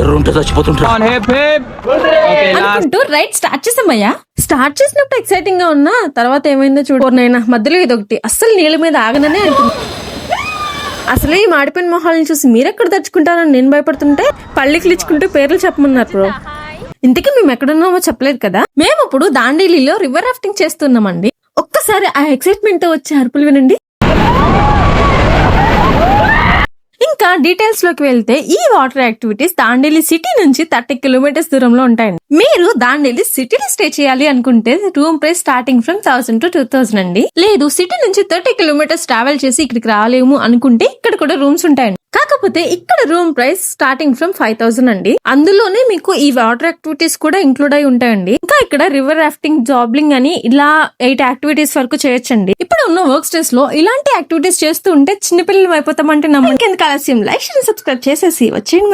జ్వరం ఉంటే చచ్చిపోతుంటా అనుకుంటూ రైట్ స్టార్ట్ చేసామయ్యా స్టార్ట్ చేసినప్పుడు ఎక్సైటింగ్గా ఉన్నా తర్వాత ఏమైందో చూడనైనా మధ్యలో ఇదొకటి అస్సలు నీళ్ళ మీద ఆగననే అంటుంది అసలే ఈ మాడిపోయిన మొహాలను చూసి మీరెక్కడ తెచ్చుకుంటారని నేను భయపడుతుంటే పళ్ళికి ఇచ్చుకుంటూ పేర్లు చెప్పమన్నారు బ్రో ఇంతకీ మేము ఎక్కడున్నామో చెప్పలేదు కదా? మేము ఇప్పుడు దాండేలిలో రివర్ రాఫ్టింగ్ చేస్తున్నామండి. ఒక్కసారి ఆ ఎక్సైట్మెంట్తో వచ్చే అరుపులు వినండి. ఇంకా డీటెయిల్స్లోకి వెళ్తే ఈ వాటర్ యాక్టివిటీస్ దాండేలి సిటీ నుంచి థర్టీ కిలోమీటర్స్ దూరంలో ఉంటాయండి. మీరు దాండేలి సిటీలో స్టే చేయాలి అనుకుంటే room price starting from thousand to two thousand అండి. లేదు సిటీ నుంచి థర్టీ కిలోమీటర్స్ ట్రావెల్ చేసి ఇక్కడికి రాలేము అనుకుంటే ఇక్కడ కూడా రూమ్స్ ఉంటాయండి. కాకపోతే ఇక్కడ room price starting from five thousand అండి. అందులోనే మీకు ఈ వాటర్ యాక్టివిటీస్ కూడా ఇంక్లూడ్ అయి ఉంటాయండి. ఇంకా ఇక్కడ రివర్ రాఫ్టింగ్ జాబ్లింగ్ అని ఇలా ఎయిట్ యాక్టివిటీస్ వరకు చేయొచ్చండి. ఇప్పుడు ఉన్న వర్క్ స్టేస్లో ఇలాంటి యాక్టివిటీస్ చేస్తూ ఉంటే చిన్నపిల్లలు అయిపోతామంటే నమ్మకం ఎందుకు ఆలస్యం? లైక్ సబ్స్క్రైబ్ చేసేసి వచ్చేయండి